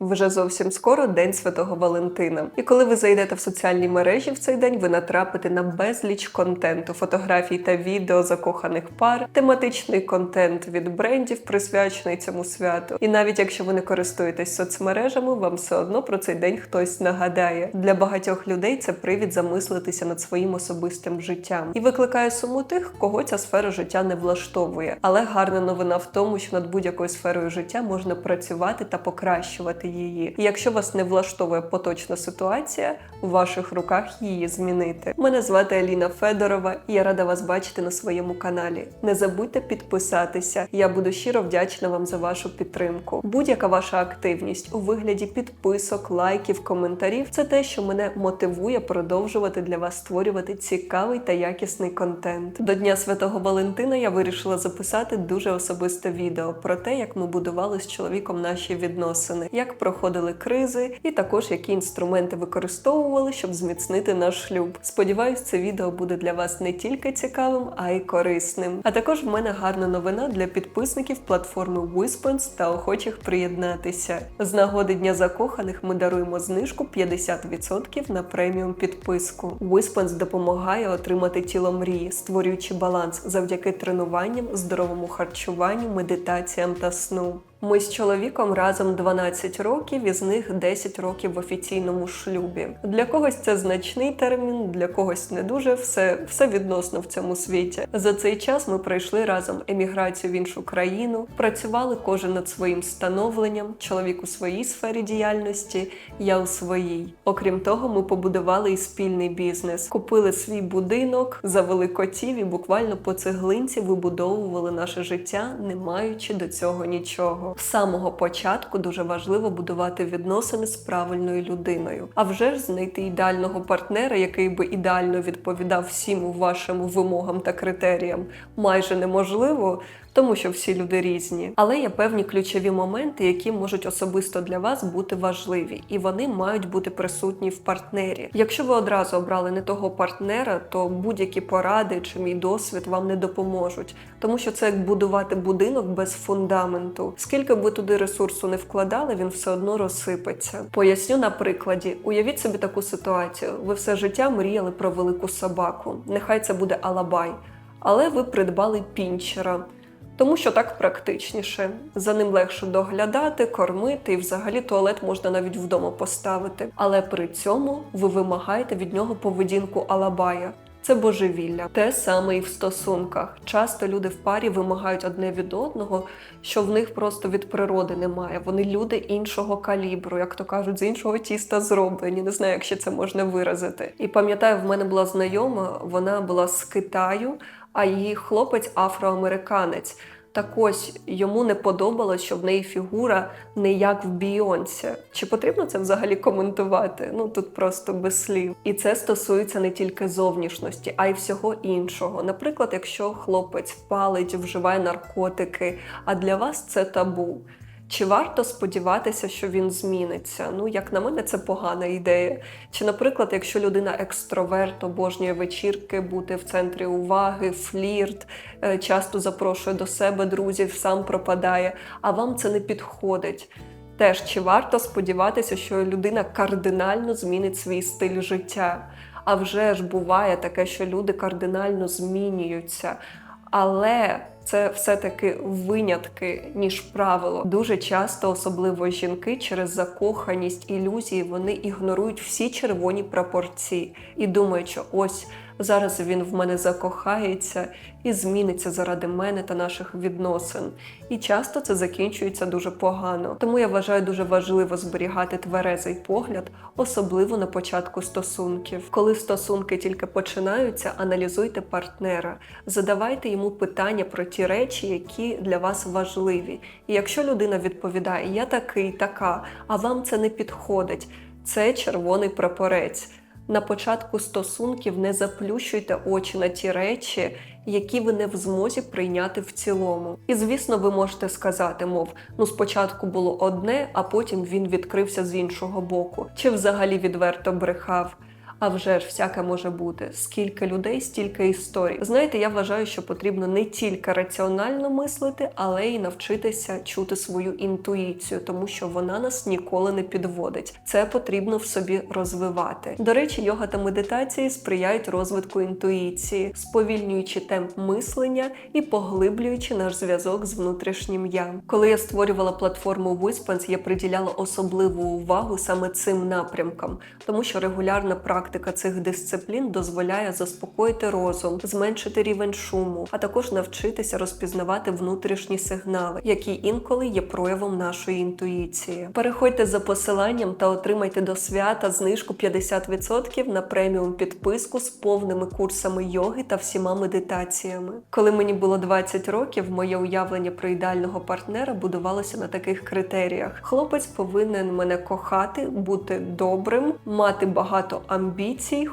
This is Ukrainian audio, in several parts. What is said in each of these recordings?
Вже зовсім скоро День Святого Валентина. І коли ви зайдете в соціальні мережі в цей день, ви натрапите на безліч контенту, фотографій та відео закоханих пар, тематичний контент від брендів, присвячений цьому святу. І навіть якщо ви не користуєтесь соцмережами, вам все одно про цей день хтось нагадає. Для багатьох людей це привід замислитися над своїм особистим життям і викликає суму тих, кого ця сфера життя не влаштовує. Але гарна новина в тому, що над будь-якою сферою життя можна працювати та покращувати її. І якщо вас не влаштовує поточна ситуація, у ваших руках її змінити. Мене звати Аліна Федорова, і я рада вас бачити на своєму каналі. Не забудьте підписатися. Я буду щиро вдячна вам за вашу підтримку. Будь-яка ваша активність у вигляді підписок, лайків, коментарів це те, що мене мотивує продовжувати для вас створювати цікавий та якісний контент. До Дня Святого Валентина я вирішила записати дуже особисте відео про те, як ми будували з чоловіком наші відносини, як проходили кризи, і також які інструменти використовували, щоб зміцнити наш шлюб. Сподіваюсь, це відео буде для вас не тільки цікавим, а й корисним. А також в мене гарна новина для підписників платформи Wispens та охочих приєднатися. З нагоди Дня закоханих ми даруємо знижку 50% на преміум підписку. Wispens допомагає отримати тіло мрії, створюючи баланс завдяки тренуванням, здоровому харчуванню, медитаціям та сну. Ми з чоловіком разом 12 років, із них 10 років в офіційному шлюбі. Для когось це значний термін, для когось не дуже. Все, все відносно в цьому світі. За цей час ми пройшли разом еміграцію в іншу країну, працювали кожен над своїм становленням, чоловік у своїй сфері діяльності, я у своїй. Окрім того, ми побудували і спільний бізнес, купили свій будинок, завели котів і буквально по цеглинці вибудовували наше життя, не маючи до цього нічого. З самого початку дуже важливо будувати відносини з правильною людиною, а вже ж знайти ідеального партнера, який би ідеально відповідав всім вашим вимогам та критеріям, майже неможливо. Тому що всі люди різні, але є певні ключові моменти, які можуть особисто для вас бути важливі, і вони мають бути присутні в партнері. Якщо ви одразу обрали не того партнера, то будь-які поради чи мій досвід вам не допоможуть, тому що це як будувати будинок без фундаменту. Скільки б ви туди ресурсу не вкладали, він все одно розсипеться. Поясню на прикладі: уявіть собі таку ситуацію: ви все життя мріяли про велику собаку. Нехай це буде алабай, але ви придбали пінчера. Тому що так практичніше. За ним легше доглядати, кормити, і взагалі туалет можна навіть вдома поставити. Але при цьому ви вимагаєте від нього поведінку Алабая. Це божевілля. Те саме і в стосунках. Часто люди в парі вимагають одне від одного, що в них просто від природи немає. Вони люди іншого калібру, як то кажуть, з іншого тіста зроблені. Не знаю, як ще це можна виразити. І пам'ятаю, в мене була знайома, вона була з Китаю, а її хлопець афроамериканець. Так ось йому не подобалось, що в неї фігура не як в Бійонсі. Чи потрібно це взагалі коментувати? Ну тут просто без слів. І це стосується не тільки зовнішності, а й всього іншого. Наприклад, якщо хлопець палить, вживає наркотики, а для вас це табу. Чи варто сподіватися, що він зміниться? Ну, як на мене, це погана ідея. Чи, наприклад, якщо людина екстроверт, обожнює вечірки, бути в центрі уваги, флірт, е, часто запрошує до себе друзів, сам пропадає, а вам це не підходить. Теж чи варто сподіватися, що людина кардинально змінить свій стиль життя? А вже ж буває таке, що люди кардинально змінюються. Але це все-таки винятки, ніж правило. Дуже часто, особливо жінки, через закоханість ілюзії, вони ігнорують всі червоні пропорції і думають, що ось зараз він в мене закохається і зміниться заради мене та наших відносин. І часто це закінчується дуже погано. Тому я вважаю дуже важливо зберігати тверезий погляд, особливо на початку стосунків. Коли стосунки тільки починаються, аналізуйте партнера, задавайте йому питання про ті речі, які для вас важливі. І якщо людина відповідає Я такий, така, а вам це не підходить, це червоний прапорець. На початку стосунків не заплющуйте очі на ті речі, які ви не в змозі прийняти в цілому. І звісно, ви можете сказати, мов, ну спочатку було одне, а потім він відкрився з іншого боку, чи взагалі відверто брехав. А вже ж всяке може бути. Скільки людей, стільки історій. Знаєте, я вважаю, що потрібно не тільки раціонально мислити, але й навчитися чути свою інтуїцію, тому що вона нас ніколи не підводить. Це потрібно в собі розвивати. До речі, йога та медитації сприяють розвитку інтуїції, сповільнюючи темп мислення і поглиблюючи наш зв'язок з внутрішнім я. Коли я створювала платформу Whisper, я приділяла особливу увагу саме цим напрямкам, тому що регулярна практика цих дисциплін дозволяє заспокоїти розум, зменшити рівень шуму, а також навчитися розпізнавати внутрішні сигнали, які інколи є проявом нашої інтуїції. Переходьте за посиланням та отримайте до свята знижку 50% на преміум підписку з повними курсами йоги та всіма медитаціями. Коли мені було 20 років, моє уявлення про ідеального партнера будувалося на таких критеріях: хлопець повинен мене кохати, бути добрим, мати багато амбіцій,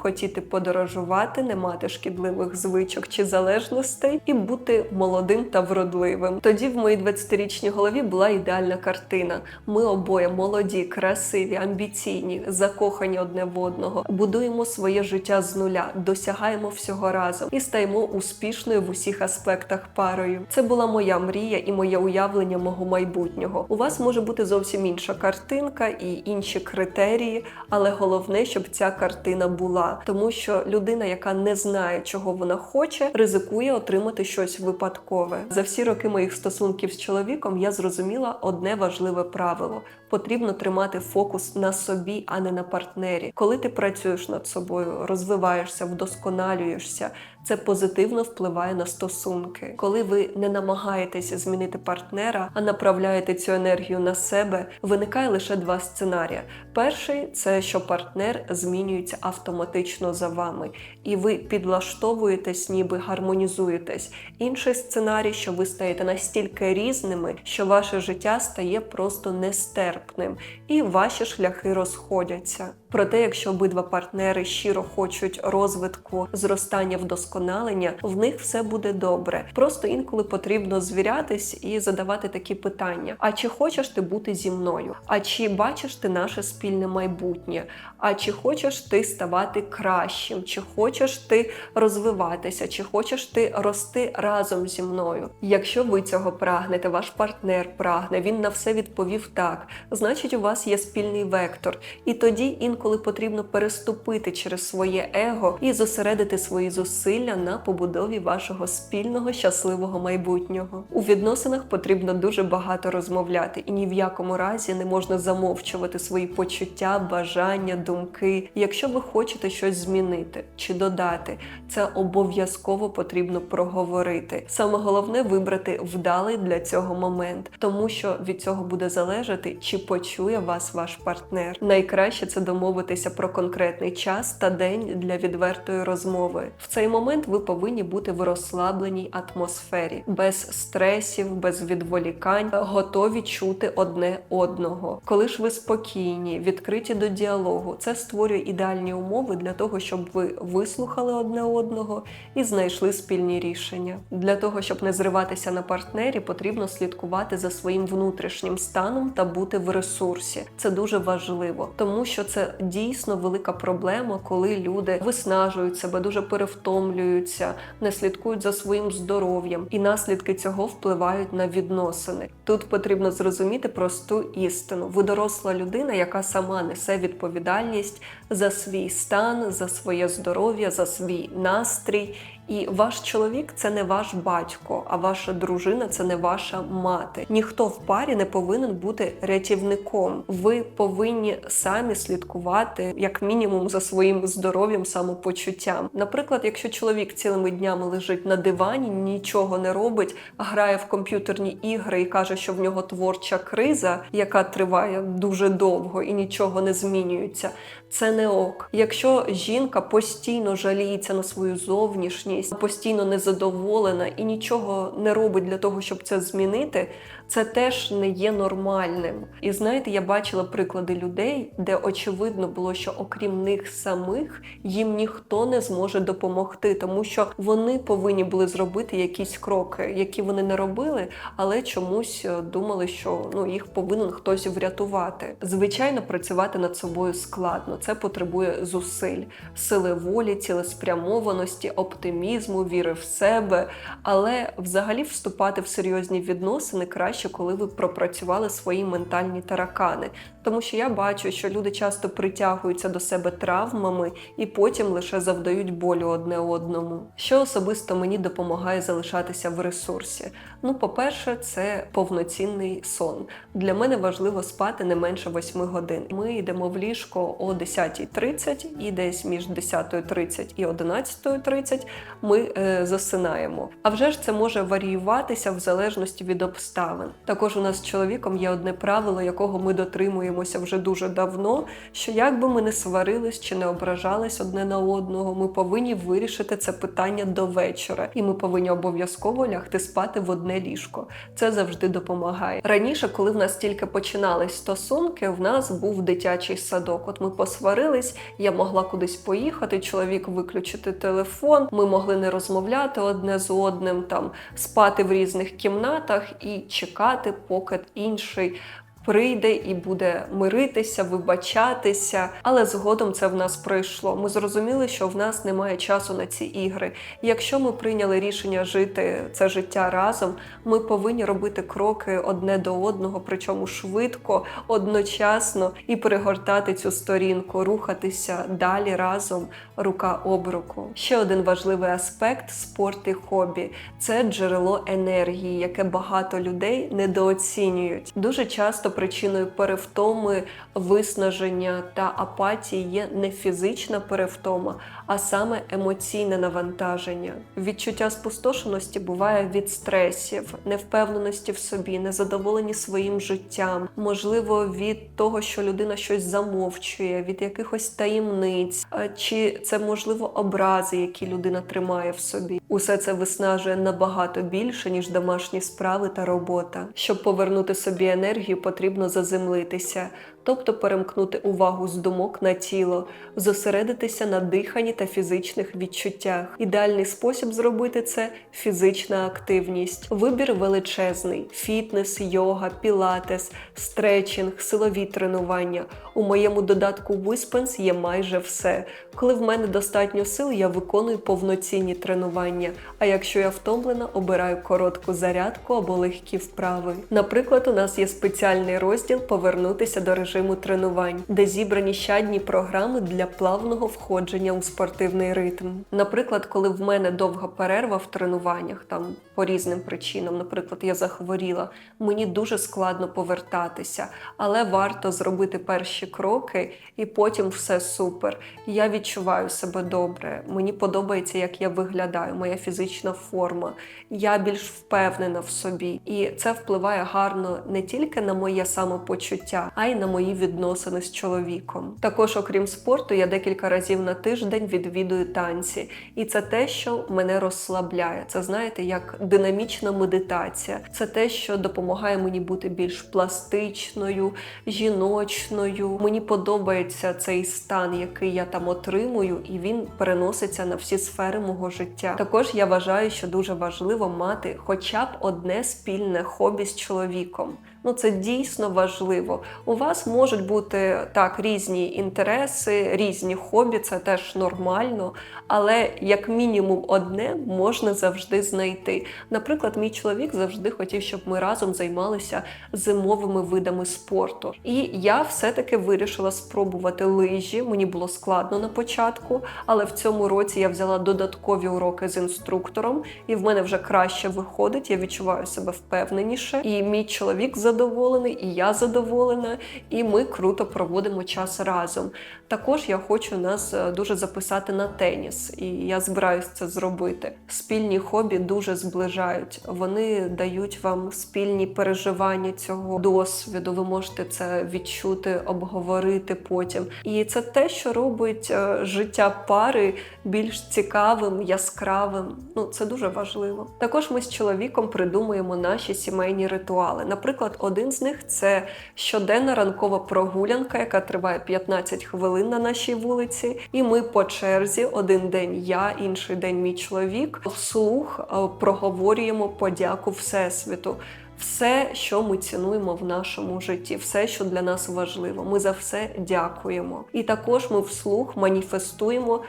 хотіти подорожувати, не мати шкідливих звичок чи залежностей, і бути молодим та вродливим. Тоді в моїй 20-річній голові була ідеальна картина. Ми обоє молоді, красиві, амбіційні, закохані одне в одного, будуємо своє життя з нуля, досягаємо всього разом і стаємо успішною в усіх аспектах парою. Це була моя мрія і моє уявлення мого майбутнього. У вас може бути зовсім інша картинка і інші критерії, але головне, щоб ця картина була, тому що людина, яка не знає, чого вона хоче, ризикує отримати щось випадкове. За всі роки моїх стосунків з чоловіком я зрозуміла одне важливе правило: потрібно тримати фокус на собі, а не на партнері. Коли ти працюєш над собою, розвиваєшся, вдосконалюєшся, це позитивно впливає на стосунки. Коли ви не намагаєтеся змінити партнера, а направляєте цю енергію на себе, виникає лише два сценарії. Перший це що партнер змінюється автоматично за вами, і ви підлаштовуєтесь, ніби гармонізуєтесь. Інший сценарій, що ви стаєте настільки різними, що ваше життя стає просто нестерпним, і ваші шляхи розходяться. Проте, якщо обидва партнери щиро хочуть розвитку, зростання вдосконалення, в них все буде добре. Просто інколи потрібно звірятись і задавати такі питання: а чи хочеш ти бути зі мною? А чи бачиш ти наше спільне майбутнє? А чи хочеш ти ставати кращим? Чи хочеш ти розвиватися? Чи хочеш ти рости разом зі мною? Якщо ви цього прагнете, ваш партнер прагне, він на все відповів так, значить у вас є спільний вектор. І тоді інколи потрібно переступити через своє его і зосередити свої зусилля на побудові вашого спільного щасливого майбутнього. У відносинах потрібно дуже багато розмовляти, і ні в якому разі не можна замовчувати свої почуття, бажання, думки. Якщо ви хочете щось змінити чи додати, це обов'язково потрібно проговорити. Саме головне вибрати вдалий для цього момент, тому що від цього буде залежати, чи почує вас ваш партнер. Найкраще це домовитися про конкретний час та день для відвертої розмови. В цей момент ви повинні бути в розслабленій атмосфері, без стресів, без відволікань, готові чути одне одного. Коли ж ви спокійні, відкриті до діалогу, це створює ідеальні умови для того, щоб ви вислухали одне одного і знайшли спільні рішення. Для того, щоб не зриватися на партнері, потрібно слідкувати за своїм внутрішнім станом та бути в ресурсі. Це дуже важливо, тому що це дійсно велика проблема, коли люди виснажують себе, дуже перевтомлюються, не слідкують за своїм здоров'ям, і наслідки цього впливають на відносини. Тут потрібно зрозуміти просту істину. Ви доросла людина, яка сама несе відповідальність за свій стан, за своє здоров'я, за свій настрій. І ваш чоловік це не ваш батько, а ваша дружина це не ваша мати. Ніхто в парі не повинен бути рятівником. Ви повинні самі слідкувати, як мінімум, за своїм здоров'ям, самопочуттям. Наприклад, якщо чоловік цілими днями лежить на дивані, нічого не робить, грає в комп'ютерні ігри і каже, що в нього творча криза, яка триває дуже довго і нічого не змінюється. Це не ок. Якщо жінка постійно жаліється на свою зовнішність, постійно незадоволена і нічого не робить для того, щоб це змінити, це теж не є нормальним. І знаєте, я бачила приклади людей, де очевидно було, що окрім них самих їм ніхто не зможе допомогти, тому що вони повинні були зробити якісь кроки, які вони не робили, але чомусь е, думали, що ну їх повинен хтось врятувати. Звичайно, працювати над собою складно. Це потребує зусиль, сили волі, цілеспрямованості, оптимізму, віри в себе. Але взагалі вступати в серйозні відносини краще, коли ви пропрацювали свої ментальні таракани. Тому що я бачу, що люди часто притягуються до себе травмами і потім лише завдають болю одне одному. Що особисто мені допомагає залишатися в ресурсі? Ну, по-перше, це повноцінний сон. Для мене важливо спати не менше 8 годин. Ми йдемо в ліжко о 10.30 і десь між 10.30 і 11.30 ми е, засинаємо. А вже ж це може варіюватися в залежності від обставин. Також у нас з чоловіком є одне правило, якого ми дотримуємося вже дуже давно. Що як би ми не сварились чи не ображались одне на одного, ми повинні вирішити це питання до вечора, і ми повинні обов'язково лягти спати в одне ліжко. Це завжди допомагає. Раніше, коли в нас тільки починались стосунки, в нас був дитячий садок. От ми посварились, я могла кудись поїхати, чоловік виключити телефон. Ми могли не розмовляти одне з одним, там спати в різних кімнатах і чекати, поки інший. Прийде і буде миритися, вибачатися, але згодом це в нас пройшло. Ми зрозуміли, що в нас немає часу на ці ігри. І якщо ми прийняли рішення жити це життя разом, ми повинні робити кроки одне до одного, причому швидко, одночасно і перегортати цю сторінку, рухатися далі разом, рука об руку. Ще один важливий аспект спорт і хобі це джерело енергії, яке багато людей недооцінюють. Дуже часто причиною перевтоми, виснаження та апатії є не фізична перевтома, а саме емоційне навантаження. Відчуття спустошеності буває від стресів, невпевненості в собі, незадоволені своїм життям, можливо, від того, що людина щось замовчує, від якихось таємниць, чи це можливо образи, які людина тримає в собі. Усе це виснажує набагато більше ніж домашні справи та робота. Щоб повернути собі енергію, потрібно заземлитися, тобто перемкнути увагу з думок на тіло, зосередитися на диханні та фізичних відчуттях. Ідеальний спосіб зробити це фізична активність. Вибір величезний: фітнес, йога, пілатес, стретчинг, силові тренування. У моєму додатку Wispens є майже все. Коли в мене достатньо сил, я виконую повноцінні тренування. А якщо я втомлена, обираю коротку зарядку або легкі вправи. Наприклад, у нас є спеціальний розділ Повернутися до режиму тренувань, де зібрані щадні програми для плавного входження у спортивний ритм. Наприклад, коли в мене довга перерва в тренуваннях, там по різним причинам, наприклад, я захворіла, мені дуже складно повертатися, але варто зробити перші кроки, і потім все супер. Я відчуваю себе добре. Мені подобається, як я виглядаю, моя фізична форма. Я більш впевнена в собі, і це впливає гарно не тільки на моє самопочуття, а й на мої відносини з чоловіком. Також, окрім спорту, я декілька разів на тиждень відвідую танці, і це те, що мене розслабляє. Це знаєте, як динамічна медитація. Це те, що допомагає мені бути більш пластичною, жіночною. Мені подобається цей стан, який я там отримую, і він переноситься на всі сфери мого життя. Також я вважаю, що дуже важливо мати хоча б одне спільне хобі з чоловіком. Ну, це дійсно важливо. У вас можуть бути так різні інтереси, різні хобі, це теж нормально, але як мінімум одне можна завжди знайти. Наприклад, мій чоловік завжди хотів, щоб ми разом займалися зимовими видами спорту. І я все-таки вирішила спробувати лижі. Мені було складно на початку, але в цьому році я взяла додаткові уроки з інструктором, і в мене вже краще виходить. Я відчуваю себе впевненіше. І мій чоловік за задоволений, і я задоволена, і ми круто проводимо час разом. Також я хочу нас е, дуже записати на теніс, і я збираюся це зробити. Спільні хобі дуже зближають. Вони дають вам спільні переживання цього досвіду. Ви можете це відчути, обговорити потім. І це те, що робить е, життя пари більш цікавим, яскравим. Ну це дуже важливо. Також ми з чоловіком придумуємо наші сімейні ритуали. Наприклад, один з них це щоденна ранкова прогулянка, яка триває 15 хвилин на нашій вулиці. І ми по черзі один день я, інший день мій чоловік вслух е, проговорюємо подяку Всесвіту. Все, що ми цінуємо в нашому житті, все, що для нас важливо. Ми за все дякуємо. І також ми вслух маніфестуємо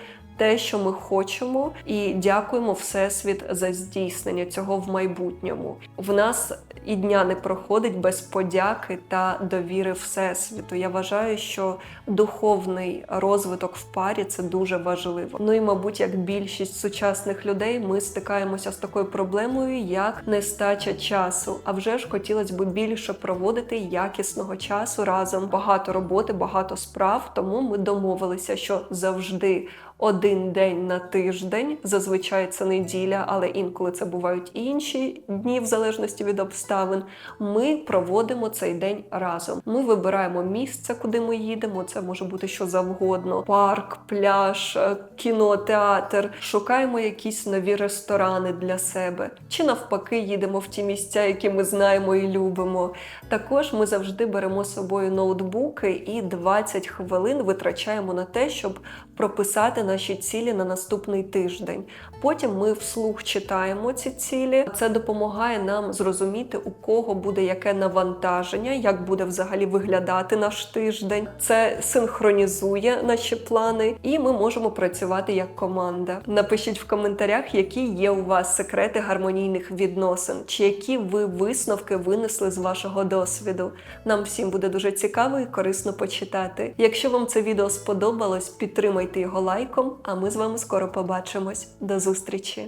те, що ми хочемо, і дякуємо Всесвіт за здійснення цього в майбутньому. В нас і дня не проходить без подяки та довіри Всесвіту. Я вважаю, що духовний розвиток в парі це дуже важливо. Ну і, мабуть, як більшість сучасних людей, ми стикаємося з такою проблемою, як нестача часу. А вже ж хотілося б більше проводити якісного часу разом. Багато роботи, багато справ. Тому ми домовилися, що завжди один день на тиждень. Зазвичай це неділя, але інколи це бувають інші дні, в залежності від обставин. Ми проводимо цей день разом. Ми вибираємо місце, куди ми їдемо. Це може бути що завгодно: парк, пляж, е, кіно, театр. Шукаємо якісь нові ресторани для себе, чи навпаки, їдемо в ті місця, які ми знаємо і любимо. Також ми завжди беремо з собою ноутбуки і 20 хвилин витрачаємо на те, щоб прописати наші цілі на наступний тиждень. Потім ми вслух читаємо ці цілі. Це допомагає нам зрозуміти, у кого буде яке навантаження, як буде взагалі виглядати наш тиждень. Це синхронізує наші плани, і ми можемо працювати як команда. Напишіть в коментарях, які є у вас секрети гармонійних відносин, чи які ви висновки винесли з вашого досвіду. Нам всім буде дуже цікаво і корисно почитати. Якщо вам це відео сподобалось, підтримайте його лайком, а ми з вами скоро побачимось. До зустрічі!